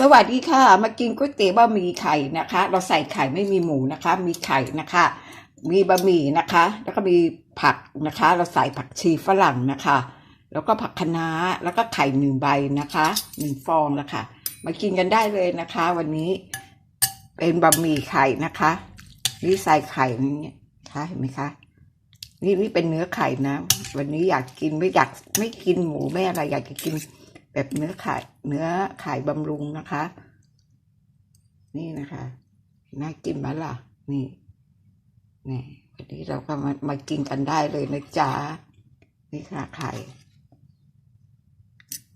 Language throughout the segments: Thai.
สวัสดีค่ะ มากินก๋วยเตี๋ยวบะหมี่ไข่นะคะ เราใส่ไข่ไม่มีหมูนะคะ มีไข่นะคะ มีบะหมี่นะคะ แล้วก็มีผักนะคะ เราใส่ผักชีฝรั่งนะคะ แล้วก็ผักคะน้าแล้วก็ไข่หนึ่งใบนะคะหนึ่งฟองนะคะมากินกันได้เลยนะคะ วันนี้เป็นบะหมี่ไข่นะคะ นี่ใส่ไข่นี้ค่ะเห็นไหมคะนี่นี่เป็นเนื้อไข่นะ วันนี้อยากกินไม่อยากไม่กินหมูไม่อะไรอยากจะกิน แบบเนื้อไข่เนื้อไข่บำรุงนะคะ นี่นะคะน่ากินไหมล่ะ นี่นี่วันนี้เราก็มามากินกันได้เลยนะจ๊ะนี่ค่ะไข่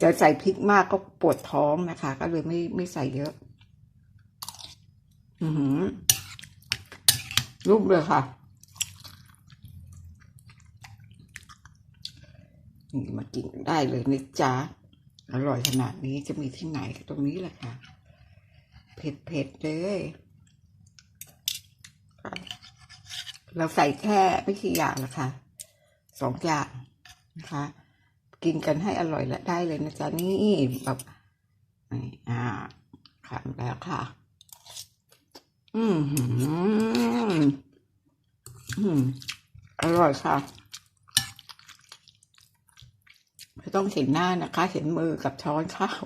จะใส่พริกมากก็ปวดท้องนะคะ ก็เลยไม่ไม่ใส่เยอะ อือหือรุ่มเลยค่ะนี่มากินกันได้เลยนะจ๊ะ อร่อยขนาดนี้จะมีที่ไหนตรงนี้แหละค่ะ เผ็ดเผ็ดเลยเราใส่แค่ไม่กี่อย่างละค่ะสองอย่างนะคะ กินกันให้อร่อยและได้เลยนะจ๊ะนี่แบบนี่อ่าขันแล้วค่ะ อืมอืมอร่อยค่ะ ไม่ ต้องเห็นหน้านะคะ เห็นมือกับช้อนข้าว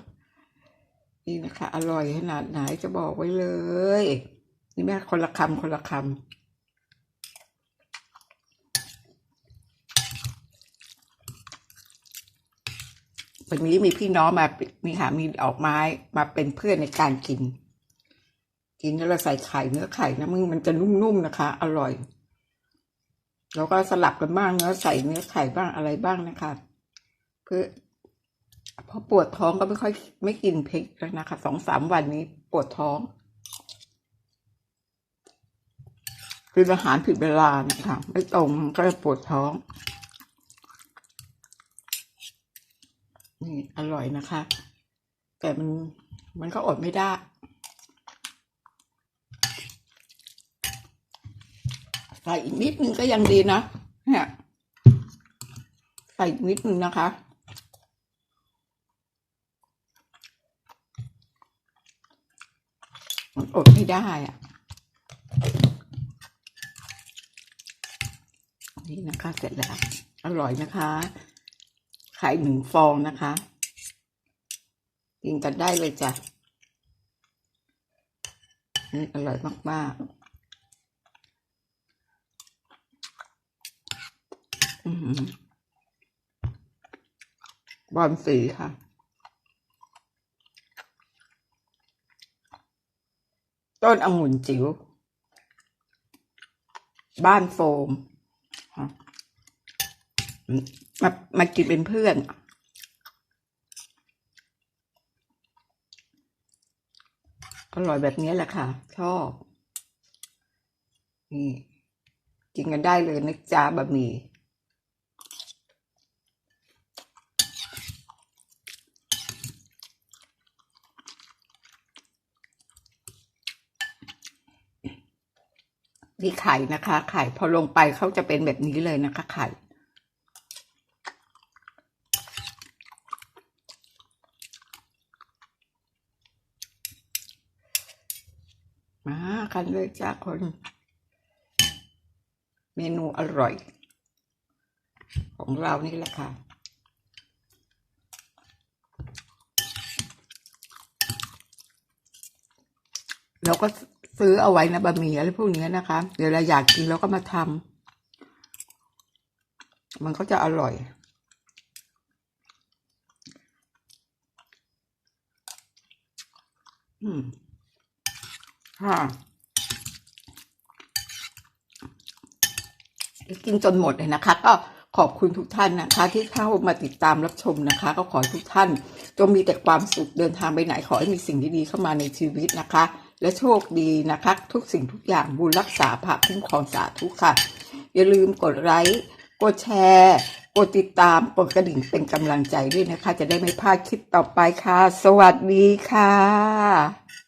นี่นะคะ อร่อยขนาดไหนจะบอกไว้เลย นี่แม่คนละคำคนละคำวันนี้มีพี่น้องมามีค่ะมีออกไม้มาเป็นเพื่อนในการกิน กินแล้วเราใส่ไข่เนื้อไข่นะมึงมันจะนุ่มๆนะคะ อร่อย แล้วก็สลับกันบ้างเนื้อใส่เนื้อไข่บ้างอะไรบ้างนะคะ เพื่อพอปวดท้องก็ไม่ค่อยไม่กินพริกแล้วนะคะสองสามวันนี้ปวดท้องกินอาหารผิดเวลานะคะไม่ตรงก็จะปวดท้อง นี่อร่อยนะคะ แต่มันมันก็อดไม่ได้ใส่อีกนิดนึงก็ยังดีนะเนี่ยใส่อีกนิดนึงนะคะ มันอดไม่ได้อะนี่นะคะ เสร็จแล้ว อร่อยนะคะไข่หนึ่งฟองนะคะกินกันได้เลยจ้ะนี่อร่อยมากๆอือหือบอลสีค่ะ ต้นองุ่นจิ๋ว บ้านโฟม มามากินเป็นเพื่อน อร่อยแบบนี้แหละค่ะ ชอบนี่กินกันได้เลยนะจ๊ะบะหมี่ นี่ไข่นะคะ ไข่พอลงไปเขาจะเป็นแบบนี้เลยนะคะ ไข่ มากันเลยจ้าคน เมนูอร่อย ของเรานี่แหละค่ะเราก็ ซื้อเอาไว้นะบะหมี่อะไรพวกนี้นะคะ เดี๋ยวเราอยากกินเราก็มาทำมันก็จะอร่อยอืมค่ะกินจนหมดเลยนะคะ ก็ขอบคุณทุกท่านนะคะ ที่เข้ามาติดตามรับชมนะคะ ก็ขอทุกท่านจงมีแต่ความสุขเดินทางไปไหนขอให้มีสิ่งดีๆเข้ามาในชีวิตนะคะ และโชคดีนะคะ ทุกสิ่งทุกอย่างบุญรักษาพระคุ้มครองสาธุค่ะ อย่าลืมกดไลค์กดแชร์กดติดตามกดกระดิ่งเป็นกำลังใจด้วยนะคะ จะได้ไม่พลาดคลิปต่อไปค่ะ สวัสดีค่ะ